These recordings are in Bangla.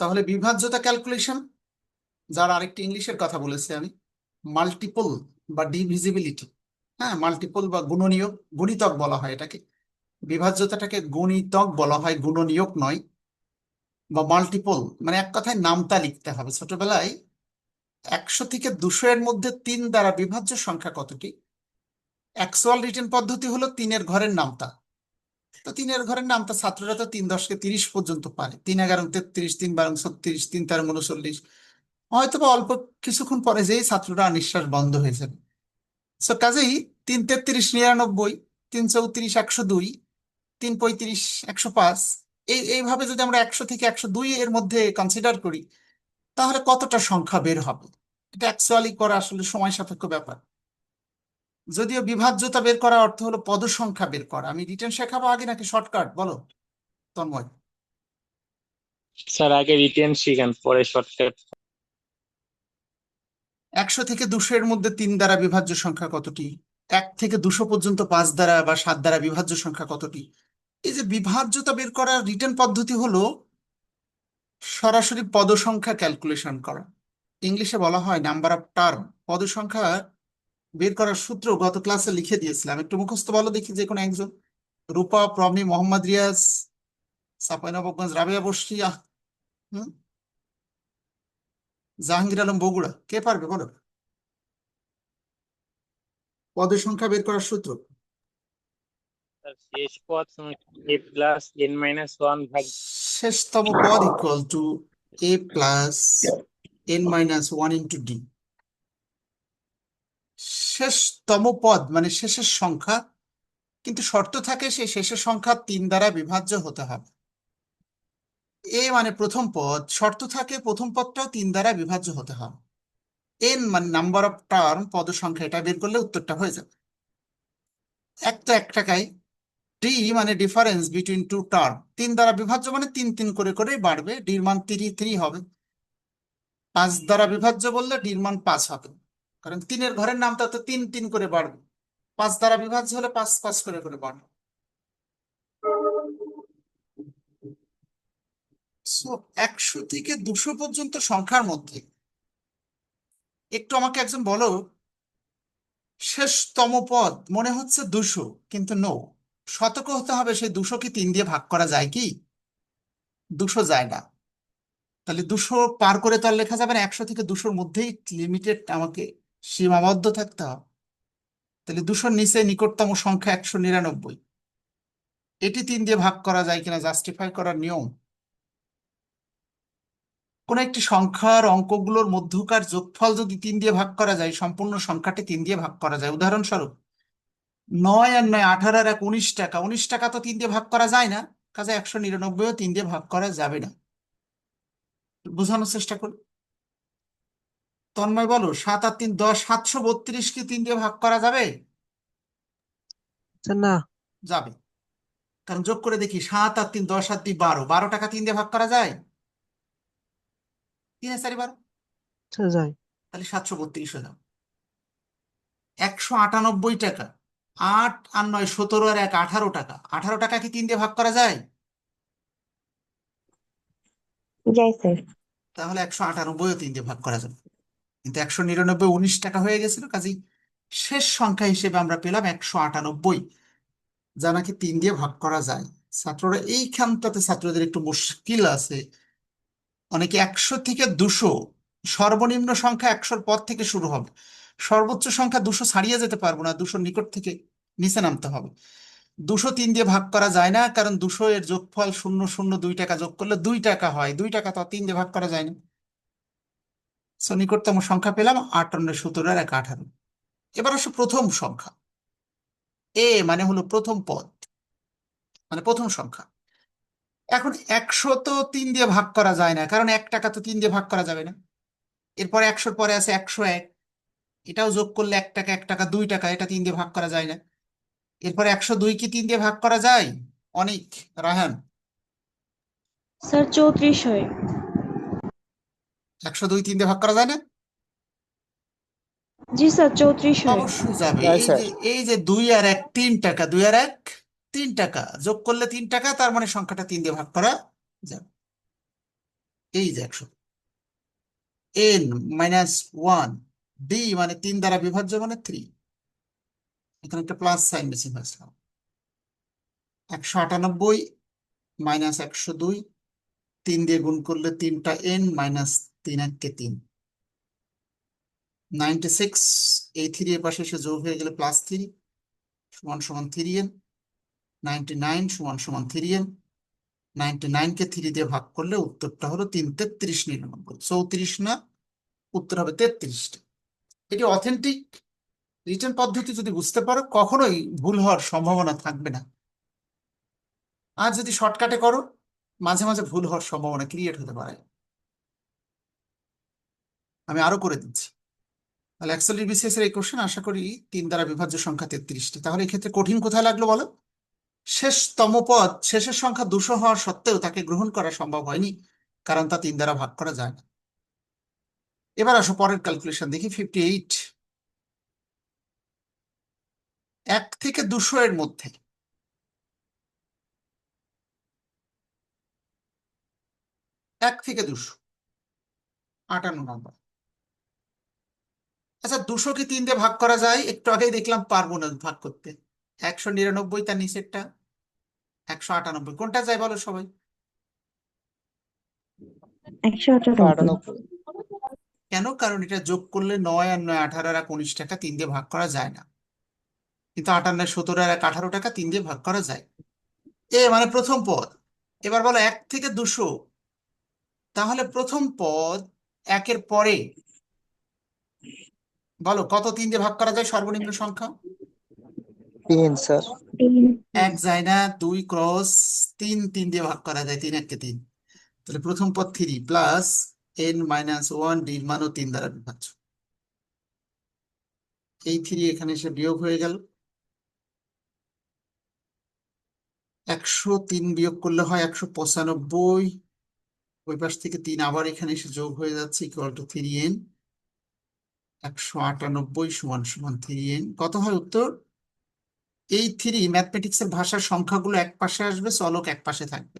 তাহলে বিভাজ্যতা ক্যালকুলেশন যার আরেকটি ইংলিশের কথা বলেছি আমি মাল্টিপল বা ডিভিজিবিলিটি হ্যাঁ মাল্টিপল বা গুণনীয়ক, গুণিতক বলা হয় এটাকে। বিভাজ্যতাটাকে গুণিতক বলা হয়, গুণনীয়ক নয়, বা মাল্টিপল মানে এক কথায় নামতা লিখতে হবে। ছোটবেলায় একশো থেকে দুশো এর মধ্যে তিন দ্বারা বিভাজ্য সংখ্যা কতটি অ্যাকচুয়াল রিটেন পদ্ধতি হলো তিনের ঘরের নামতা। তো তিনের ঘরের নামতা ছাত্ররা তো তিন দশকে তিরিশ পর্যন্ত পারে। তিন এগারো, তেত্রিশ, তিন বারো, ছত্রিশ, তিন তেরো, উনচল্লিশ। হয়তো বা অল্প কিছুক্ষণ পরে যেই ছাত্ররা নিঃশ্বাস বন্ধ হয়ে যাবে। সো কাজেই তিন তেত্রিশ, নিরানব্বই, তিন চৌত্রিশ, একশো দুই, তিন পঁয়ত্রিশ, একশো পাঁচ, এই, এইভাবে যদি আমরা একশো থেকে একশো দুই এর মধ্যে কনসিডার করি, তাহলে কতটা সংখ্যা বের হবে? এটা অ্যাকচুয়ালি করা আসলে সময় সাপেক্ষ ব্যাপার। যদিও বিভাজ্যতা বের করার অর্থ হলো পদ সংখ্যা বের করা। আমি রিটার্ন শেখাবো আগে নাকি শর্টকাট? বলো তন্ময়। স্যার আগে রিটেন শিখেন পরে শর্টকাট। একশো থেকে দুশো এর মধ্যে তিন দ্বারা বিভাজ্য সংখ্যা কতটি? এক থেকে দুশো পর্যন্ত পাঁচ দ্বারা বা সাত দ্বারা বিভাজ্য সংখ্যা কতটি? এই যে বিভাজ্যতা বের করার রিটার্ন পদ্ধতি হলো সরাসরি পদ সংখ্যা ক্যালকুলেশন করা। ইংলিশে বলা হয় নাম্বার অফ টার্ম। পদ সংখ্যা বের করার সূত্র গত ক্লাসে লিখে দিয়েছিলাম। একটু মুখস্থ বলো দেখি যে কোনো একজন। রূপা প্রমি মোহাম্মদ রিয়াজ সাপাইনবাবগঞ্জ রাবেয়া বসিয়া হুম? জাহাঙ্গীর আলম বগুড়া। কে পারবে বলো? পদের সংখ্যা বের করার সূত্র। শেষ পদ a plus n minus one ভাগ শেষতম পদ equal to a plus n minus one into d শেষতম পদ মানে শেষের সংখ্যা, কিন্তু শর্ত থাকে সেই শেষের সংখ্যা তিন দ্বারা বিভাজ্য হতে হবে। এ মানে প্রথম পদ, শর্ত থাকে প্রথম পদটাও তিন দ্বারা বিভাজ্য হতে হবে। এন মানে নাম্বার অফ টার্ম পদ সংখ্যা এটা বের করলে উত্তরটা হয়ে যাবে। এক তো এক টাকায় ডি মানে ডিফারেন্স বিটুইন টু টার্ম তিন দ্বারা বিভাজ্য মানে তিন তিন করে করে বাড়বে ডির মান থ্রি থ্রি হবে। পাঁচ দ্বারা বিভাজ্য বললে ডির মান পাঁচ হবে। কারণ তিনের ঘরের নামটা তো তিন তিন করে বাড়বে। পাঁচ দ্বারা বিভাজ্য হলে পাঁচ পাঁচ করে করে বাড়বে। একশো থেকে দুশো পর্যন্ত সংখ্যার মধ্যে একটু আমাকে একজন বলো, শেষতম পদ মনে হচ্ছে দুশো, কিন্তু নো শতক হতে হবে সেই দুশো কি তিন দিয়ে ভাগ করা যায় কি? দুশো যায় না। তাহলে দুশো পার করে তো আর লেখা যাবে না, একশো থেকে দুশোর মধ্যেই লিমিটেড আমাকে সীমাবদ্ধ থাকতে হবে। তাহলে দুশোর নিচে নিকটতম সংখ্যা একশো নিরানব্বই। এটি তিন দিয়ে ভাগ করা যায় কিনা জাস্টিফাই করার নিয়ম। কোন একটি সংখ্যার অঙ্কগুলোর মধ্যকার যোগফল যদি তিন দিয়ে ভাগ করা যায়, সম্পূর্ণ সংখ্যাটি তিন দিয়ে ভাগ করা যায়। উদাহরণস্বরূপ, নয় আর নয় আঠারো আর এক উনিশ টাকা। উনিশ টাকা তো তিন দিয়ে ভাগ করা যায় না। কাজে একশো নিরানব্বইও তিন দিয়ে ভাগ করা যাবে না। বোঝানোর চেষ্টা করি তন্ময় বলো সাত আর তিন দশ সাতশো বত্রিশ কি তিন দিয়ে ভাগ করা যাবে? না। যাবে। কারণ যোগ করে দেখি সাত আর তিন দশ আর দুই বারো। বারো টাকা তিন দিয়ে ভাগ করা যায়? তিন চারি বারো? যায়। তাহলে সাতশো বত্রিশ হয়ে যাবে একশো আটানব্বই টাকা। আট আর নয় সতেরো আর এক আঠারো টাকা। আঠারো টাকা কি তিন দিয়ে ভাগ করা যায়? যাই স্যার। তাহলে একশো আটানব্বইও তিন দিয়ে ভাগ করা যাবে। কিন্তু একশো নিরানব্বই উনিশ টাকা হয়ে গেছিল, কাজেই শেষ সংখ্যা হিসেবে আমরা পেলাম একশো আটানব্বই। যা নাকি তিন দিয়ে ভাগ করা যায়। ছাত্ররা এইখানটাতে ছাত্রদের একটু মুশকিল আছে। অনেকে একশো থেকে দুশো, সর্বনিম্ন সংখ্যা একশোর পর থেকে শুরু হবে। সর্বোচ্চ সংখ্যা দুশো ছাড়িয়ে যেতে পারব না, দুশোর নিকট থেকে নিচে নামতে হবে। দুশো তিন দিয়ে ভাগ করা যায় না, কারণ দুশো এর যোগফল শূন্য শূন্য, দুই টাকা যোগ করলে দুই টাকা হয়। দুই টাকা তো তিন দিয়ে ভাগ করা যায় না। সো নিকটতম সংখ্যা পেলাম আটান্ন সতেরো আর এক আঠারো। এবার আসো প্রথম সংখ্যা। এ মানে হলো প্রথম পদ মানে প্রথম সংখ্যা। এখন একশো তো তিন দিয়ে ভাগ করা যায় না, কারণ এক টাকা তো তিন দিয়ে ভাগ করা যাবে না। এরপরে একশোর পরে আছে একশো এক। এটাও যোগ করলে এক টাকা এক টাকা, দুই টাকা, এটা তিন দিয়ে ভাগ করা যায় না। এরপরে একশো দুই কি তিন দিয়ে ভাগ করা যায়? অনেক। রাহান স্যার, চৌত্রিশ হয়। একশো দুই তিন দিয়ে ভাগ করা যায় না? জি স্যার চৌত্রিশ হয় অবশ্যই যাবে। হ্যাঁ, এই স্যার। যে এই যে দুই আর এক তিন টাকা দুই আর এক তিন টাকা যোগ করলে তিন টাকা তার মানে সংখ্যাটা তিন দিয়ে ভাগ করা যাবে। এই যে একশো। এন মাইনাস ওয়ান ডি মানে তিন দ্বারা বিভাজ্য মানে থ্রি। এখানে একটা প্লাস সাইন বেশি হয়েছিল একশো আটানব্বই মাইনাস একশো দুই তিন দিয়ে গুণ করলে তিনটা এন মাইনাস তিন এককে তিন। নাইনটি সিক্স এই থ্রি এর পাশে এসে যোগ হয়ে গেলে প্লাস থ্রি সমান সমান থ্রি এন নাইনটি নাইন সমান সমান থ্রি এন নাইনটি নাইনকে থ্রি দিয়ে ভাগ করলে উত্তরটা হলো তিন তেত্রিশ নিরানব্বই। চৌত্রিশ না, উত্তর হবে তেত্রিশটা। এটি অথেন্টিক রিটার্ন পদ্ধতি যদি বুঝতে পারো, কখনোই ভুল হওয়ার সম্ভাবনা থাকবে না। আর যদি শর্টকাটে করো, মাঝে মাঝে ভুল হওয়ার সম্ভাবনা ক্রিয়েট হতে পারে। আমি আরও করে দিচ্ছি। তাহলে অ্যাক্সেল বিসিএস এর এই কোশ্চেন আশা করি তিন দ্বারা বিভাজ্য সংখ্যা তেত্রিশটি। তাহলে এক্ষেত্রে কঠিন কোথায় লাগল বলো? শেষতম পদ, শেষের সংখ্যা দুশো হওয়ার সত্ত্বেও তাকে গ্রহণ করা সম্ভব হয়নি, কারণ তা তিন দ্বারা ভাগ করা যায় না। এবার আসো পরের ক্যালকুলেশন দেখি ফিফটি এইট এক থেকে দুশো এর মধ্যে। এক থেকে দুশো। আটান্ন নম্বর। আচ্ছা দুশো কি তিন দিয়ে ভাগ করা যায়? একটু আগেই দেখলাম পারব না ভাগ করতে। একশো নিরানব্বই তার নিচেরটা। একশো আটানব্বই। কোনটা যায় বলো সবাই? কেন? কারণ এটা যোগ করলে নয় আর নয় আঠারো আর এক উনিশ টাকা তিন দিয়ে ভাগ করা যায় না। কিন্তু আটান্ন সতেরো আর এক আঠারো টাকা তিন দিয়ে ভাগ করা যায়। এ মানে প্রথম পদ। এবার বলো এক থেকে দুশো। তাহলে প্রথম পদ একের পরে বলো কত তিন দিয়ে ভাগ করা যায় সর্বনিম্ন সংখ্যা? তিন স্যার। এক যায় না দুই ক্রস তিন তিন দিয়ে ভাগ করা যায় তিন এককে তিন। তাহলে প্রথম পদ three plus n minus one ডির মানও তিন দ্বারা বিভাজ্য এই থ্রি এখানে এসে বিয়োগ হয়ে গেল। একশো তিন বিয়োগ করলে হয় একশো পঁচানব্বই। ওই পাশ থেকে তিন আবার এখানে এসে যোগ হয়ে যাচ্ছে ইকুয়াল টু থ্রি এন একশো আটানব্বই সমান সমান থ্রি এন কত হয় উত্তর? এই থ্রি ম্যাথমেটিক্স এর ভাষার সংখ্যাগুলো এক পাশে আসবে, চলক এক পাশে থাকবে।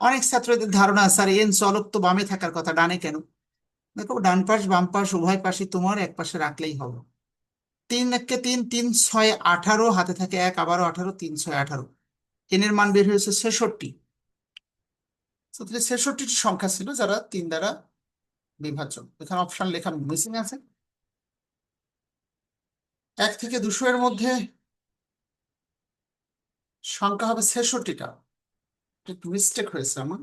অনেক ছাত্রদের ধারণা, স্যার এন চলক তো বামে থাকার কথা, ডানে কেন? দেখো, ডান পাশ, বাম পাশ, উভয় পাশে তোমার, এক পাশে রাখলেই হবে। তিন একে তিন তিন ছয় আঠারো, হাতে থাকে এক, আবারও আঠারো, তিন ছয় আঠারো। এন এর মান বের হয়েছে ছেষট্টি। ছেষট্টিটি সংখ্যা ছিল যারা তিন দ্বারা বিভাজ্য। এখানে অপশন লেখা মিসিং আছে। এক থেকে দুশো এর মধ্যে সংখ্যা হবে ছেষট্টিটা। একটু মিস্টেক হয়েছে আমার।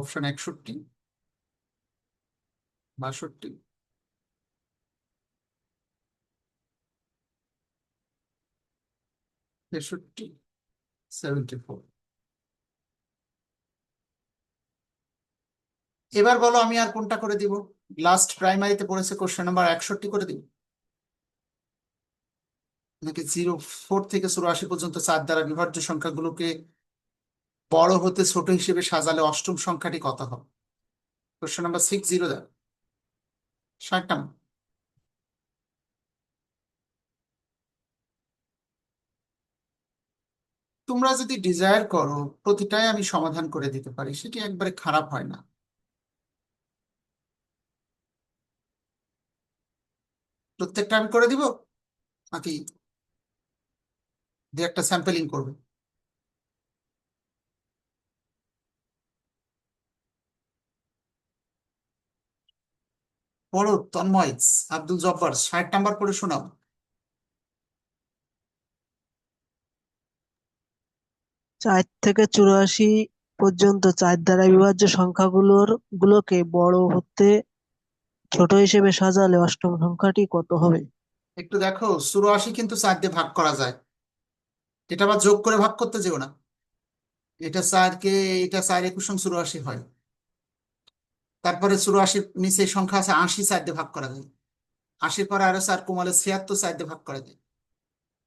অপশন একষট্টি, বাষট্টি। তেষট্টি সেভেন্টি ফোর এবার বলো আমি আর কোনটা করে দিব? লাস্ট প্রাইমারিতে পড়েছে কোশ্চেন নাম্বার একষট্টি করে দিব। নাকি জিরো ফোর থেকে চুরাশি পর্যন্ত চার দ্বারা বিভাজ্য সংখ্যাগুলোকে বড় হতে ছোট হিসেবে সাজালে অষ্টম সংখ্যাটি কত হবে? কোশ্চেন নাম্বার সিক্স জিরো দ্বারা ষাট নাম্বার তোমরা যদি ডিজায়ার করো, প্রতিটাই আমি সমাধান করে দিতে পারি, সেটি একবারে খারাপ হয় না। প্রত্যেকটা আমি করে দিব? নাকি দু একটা স্যাম্পলিং করবে। পড়ো তন্ময় আব্দুল জব্বার ষাট নাম্বার পড়ে শোনাও। চার থেকে চুরাশি পর্যন্ত চার দ্বারা বিভাজ্য সংখ্যাগুলোর গুলোকে বড় হতে ছোট হিসেবে সাজালে অষ্টম সংখ্যাটি কত হবে? একটু দেখো চুরাশি কিন্তু চার দিয়ে ভাগ করা যায়। এটা আবার যোগ করে ভাগ করতে যেও না। এটা চারকে এটা চার একুশ সঙ্গে চুরাশি হয়। তারপরে চুরাশির নিচে সংখ্যা আছে আশি চার দিয়ে ভাগ করা যায়। আশির পরে আরও চার কমালে ছিয়াত্তর চার দিয়ে ভাগ করা যায়।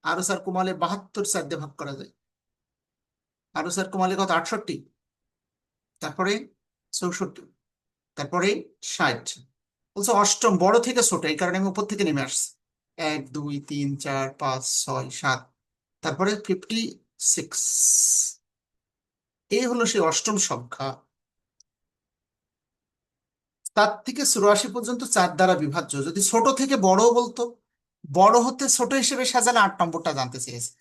আরও চার কমালে বাহাত্তর চার দিয়ে ভাগ করা যায়। আরও স্যার কমালে কত? আটষট্টি। তারপরে চৌষট্টি। তারপরে ষাট। বলছে অষ্টম, বড় থেকে ছোট, এই কারণে আমি উপর থেকে নেমে আসছি। এক, দুই, তিন, চার, পাঁচ, ছয়, সাত তারপরে ফিফটি সিক্স এই হলো সেই অষ্টম সংখ্যা। তার থেকে চুরাশি পর্যন্ত চার দ্বারা বিভাজ্য। যদি ছোট থেকে বড় বলতো, বড় হতে ছোট হিসেবে সাজালে আট নম্বরটা জানতে চেয়েছে।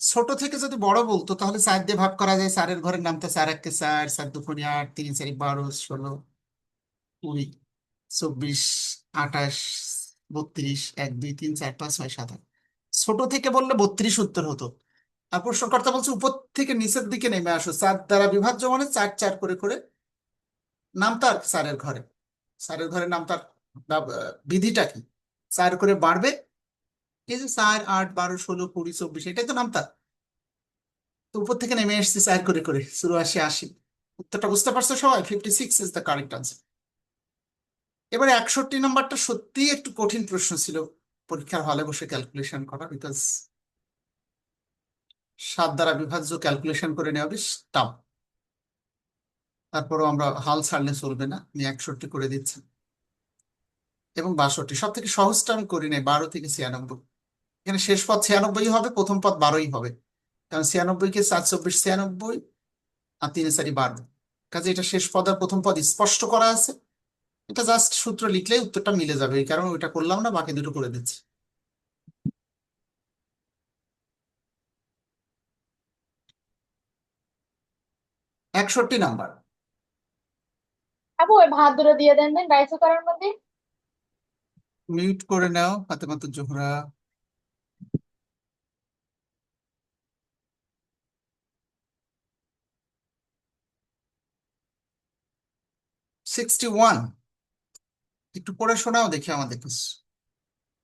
ছোট থেকে যদি বড় বলতো, তাহলে চার দিয়ে ভাগ করা যায়। চারের ঘরের নামতে চার, একে চার চার দুপুরি আট, তিন, চারি, বারো, ষোলো, কুড়ি, চব্বিশ, আঠাশ, বত্রিশ, এক, দুই, তিন, চার, পাঁচ, ছয়, সাত, আট। ছোট থেকে বললে বত্রিশ উত্তর হতো। আর প্রশ্নকর্তা বলছে উপর থেকে নিচের দিকে নেমে আসো। চার দ্বারা বিভাজ্য মানে চার চার করে করে নামতা আর চারের ঘরে। চারের ঘরে নামতার বিধিটা কি? চার করে বাড়বে। এই যে চার, আট, বারো, ষোলো, কুড়ি, চব্বিশ, এটাই তো নামতা তো উপর থেকে নেমে এসছে চার করে করে, চুরাশি, আশি। উত্তরটা বুঝতে পারছ সবাই? Fifty six is the correct answer এবারে একষট্টি নাম্বারটা সত্যিই একটু কঠিন প্রশ্ন ছিল। পরীক্ষার হলে বসে ক্যালকুলেশন করা বিকজ সাত দ্বারা বিভাজ্য ক্যালকুলেশন করে নেওয়া বেশ টাফ। তারপরও আমরা হাল ছাড়লে চলবে না আমি একষট্টি করে দিচ্ছি এবং বাষট্টি সব থেকে সহজটা আমি করি নাই, বারো থেকে ছিয়ানব্বই। এখানে শেষ পথ ছিয়ানব্বই হবে, প্রথম পথ বারোই হবে। কারণ ছিয়ানব্বই কে চার চব্বিশ ছিয়ানব্বই, আর তিনে চারি বারো। কাজে এটা শেষ পদ আর প্রথম পদ স্পষ্ট করা আছে। এটা জাস্ট সূত্র লিখলেই উত্তরটা মিলে যাবে এই কারণে ওইটা করলাম না বাকি দুটো করে দিচ্ছি। একষট্টি নাম্বার। আপু ওই ভাত দুটো দিয়ে দেন দেন রাইস কুকারের মধ্যে। মিউট করে নাও ফাতেমাতুর জোহরা। Sixty one. একটু পড়ে শোনাও দেখি আমাদের কাছে।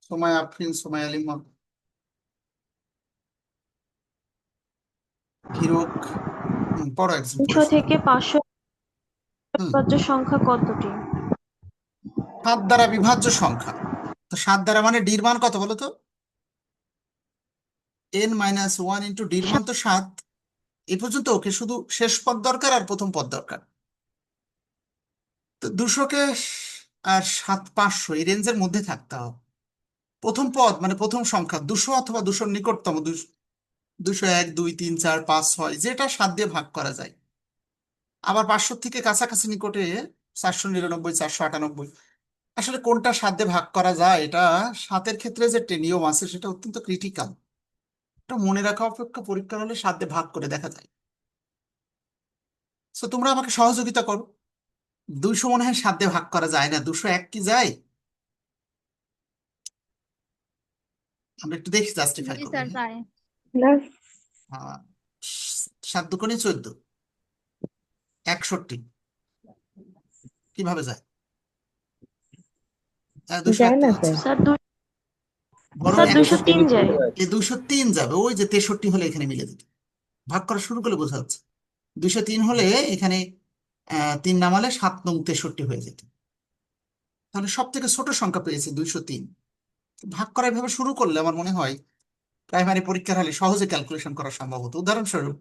সময় আফরিন সময় আলিমা হিরক পড়ো তিনশো থেকে পাঁচশো। বিভাজ্য সংখ্যা কতটি? সাত দ্বারা বিভাজ্য সংখ্যা। তো সাত দ্বারা মানে ডির মান কত বলো তো? এন মাইনাস ওয়ান ইন্টু ডির মান তো সাত। এই পর্যন্ত ওকে শুধু শেষ পদ দরকার আর প্রথম পদ দরকার। তো দুশোকে আর সাত পাঁচশো, এই রেঞ্জের মধ্যে থাকতে হবে। প্রথম পদ মানে প্রথম সংখ্যা, দুশো অথবা দুশোর নিকটতম, দুশ- এক, দুই, তিন, চার, পাঁচ, ছয়, যেটা সাত দিয়ে ভাগ করা যায়। আবার পাঁচশো থেকে কাছাকাছি নিকটে চারশো নিরানব্বই, চারশো আটানব্বই। আসলে কোনটা সাত দিয়ে ভাগ করা যায়, এটা সাতের ক্ষেত্রে যে টে- নিয়ম আছে, সেটা অত্যন্ত ক্রিটিক্যাল এটা মনে রাখা অপেক্ষা পরীক্ষা হলে সাত দিয়ে ভাগ করে দেখা যায়। তো তোমরা আমাকে সহযোগিতা করো। দুইশো মনে হয় সাত দিয়ে ভাগ করা যায় না দুশো এক কি যায়? আমরা একটু দেখি জাস্টিফাই করব হ্যাঁ? আহ, সাত দুগুণে চোদ্দ একষট্টি কীভাবে যায়? আহ, দুশো তিন যাবে ওই যে তেষট্টি হলে এখানে মিলে যেত। ভাগ করা শুরু করলে বোঝা যাচ্ছে। দুইশো তিন হলে এখানে তিন নামালে সাত নং তেষট্টি হয়ে যেত। তাহলে সব থেকে ছোট সংখ্যা পেয়েছে দুইশো তিন। ভাগ করা এভাবে শুরু করলে আমার মনে হয় প্রাইমারি পরীক্ষার হলে সহজে ক্যালকুলেশন করা সম্ভব হতো। উদাহরণস্বরূপ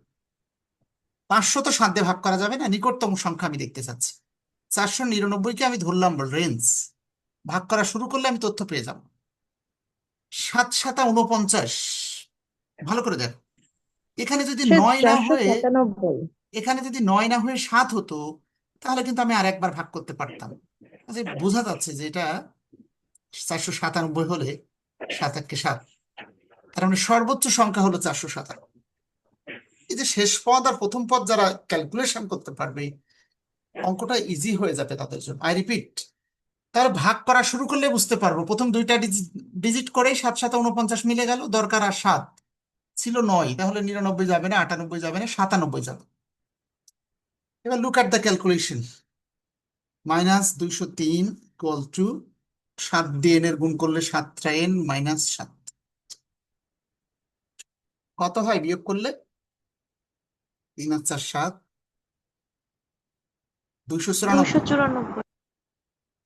পাঁচশো তো সাত দিয়ে ভাগ করা যাবে না, নিকটতম সংখ্যা আমি দেখতে চাচ্ছি। চারশো নিরানব্বইকে আমি ধরলাম রেঞ্জ ভাগ করা শুরু করলে আমি তথ্য পেয়ে যাব। সাত সাতা উনপঞ্চাশ ভালো করে দেখো। এখানে যদি নয় না হয়ে এখানে যদি নয় না হয়ে সাত হতো তাহলে কিন্তু আমি আর একবার ভাগ করতে পারতাম। বোঝা যাচ্ছে যে এটা চারশো সাতানব্বই হলে সাত একে সাত তার মানে সর্বোচ্চ সংখ্যা হলো চারশো সাতানব্বই। এই যে শেষ পদ আর প্রথম পদ যারা ক্যালকুলেশন করতে পারবে অঙ্কটা ইজি হয়ে যাবে তাদের জন্য। আই রিপিট তার ভাগ করা শুরু করলে বুঝতে পারব। প্রথম দুইটা ডিজিট করেই সাত সাত উনপঞ্চাশ মিলে গেল দরকার আর সাত। ছিল নয় তাহলে নিরানব্বই যাবে না আটানব্বই যাবে না সাতানব্বই যাবে। এবার look at the calculation minus দুইশো তিন ইকুয়াল টু সাত দিয়ে এর গুণ করলে সাতটা এন মাইনাস সাত। কত হয় বিয়োগ করলে? তিন আর চার সাত। দুইশো চুরানব্বই।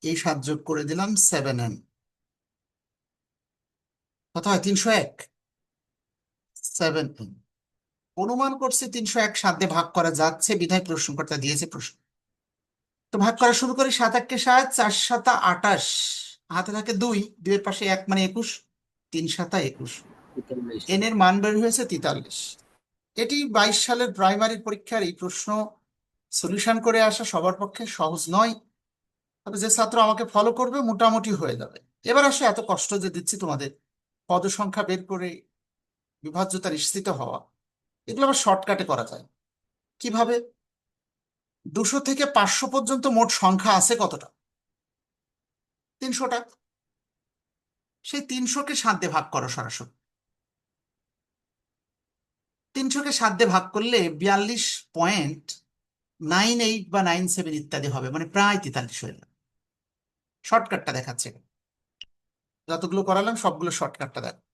এই সাত যোগ করে দিলাম সেভেন এন কত হয়? তিনশো এক। সেভেন অনুমান করছে তিনশো এক সাত দিয়ে ভাগ করা যাচ্ছে বিধায় প্রশ্নকর্তা দিয়েছে প্রশ্ন। তো ভাগ করা শুরু করি সাত এককে সাত চার সাতা আটাশ হাতে থাকে দুই দুইয়ের পাশে এক মানে একুশ তিন সাতা একুশ। এন এর মান বের হয়েছে তেতাল্লিশ। এটি বাইশ সালের প্রাইমারি পরীক্ষার এই প্রশ্ন সলিউশন করে আসা সবার পক্ষে সহজ নয়। তবে যে ছাত্র আমাকে ফলো করবে মোটামুটি হয়ে যাবে। এবার আসে এত কষ্ট যে দিচ্ছি তোমাদের। পদ সংখ্যা বের করে বিভাজ্যতা নিশ্চিত হওয়া, এগুলো আবার শর্টকাটে করা যায়। কীভাবে? দুশো থেকে পাঁচশো পর্যন্ত মোট সংখ্যা আছে কতটা? তিনশোটা। সেই তিনশোকে সাত দিয়ে ভাগ করো সরাসরি। তিনশোকে সাত ভাগ করলে বিয়াল্লিশ পয়েন্ট নাইন এইট বা নাইন সেভেন ইত্যাদি হবে মানে প্রায় তেতাল্লিশ হয়ে যাবে। শর্টকাটটা দেখাচ্ছে। যতগুলো করালাম সবগুলো শর্টকাটটা দেখ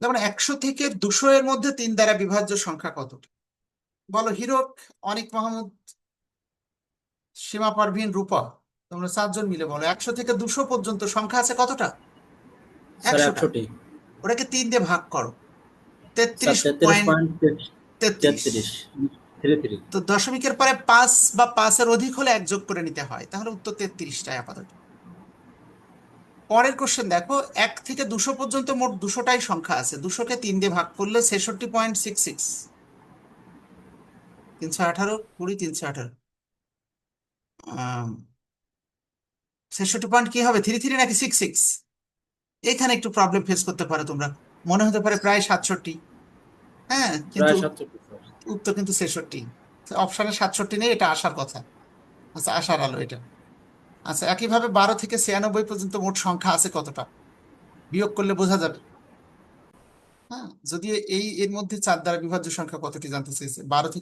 যেমন একশো থেকে দুশো এর মধ্যে তিন দ্বারা বিভাজ্য সংখ্যা কতটা বলো হিরক অনিক মাহমুদ সীমা পারভিন রূপা। তোমরা চারজন মিলে বলো একশো থেকে দুশো পর্যন্ত সংখ্যা আছে কতটা? একশোটি। ওটাকে তিন দিয়ে ভাগ করো। তেত্রিশ পয়েন্ট তো দশমিকের পরে পাঁচ বা পাঁচের অধিক হলে এক যোগ করে নিতে হয়। তাহলে উত্তর তেত্রিশটাই আপাতত। পরের কোশ্চেন দেখো এক থেকে দুশো পর্যন্ত মোট দুশোটাই সংখ্যা আছে। দুশোকে তিন দিয়ে ভাগ করলে ছেষট্টি পয়েন্ট সিক্স সিক্স। তিনশো আঠারো কুড়ি তিনশো আঠারো। ছেষট্টি পয়েন্ট কি হবে থ্রি থ্রি নাকি সিক্স সিক্স? এখানে একটু প্রবলেম ফেস করতে পারো তোমরা। মনে হতে পারে প্রায় সাতষট্টি। হ্যাঁ কিন্তু উত্তর কিন্তু ছেষট্টি। অপশনে সাতষট্টি নেই এটা আসার কথা। আচ্ছা আসার আলো এটা। আচ্ছা একইভাবে বারো থেকে ছিয়ানব্বই পর্যন্ত মোট সংখ্যা আছে কতটা? বিয়োগ করলে বোঝা যাবে। হ্যাঁ যদি এই এর মধ্যে চার দ্বারা বিভাজ্য সংখ্যা কতটি জানতে চেয়েছে বারো থেকে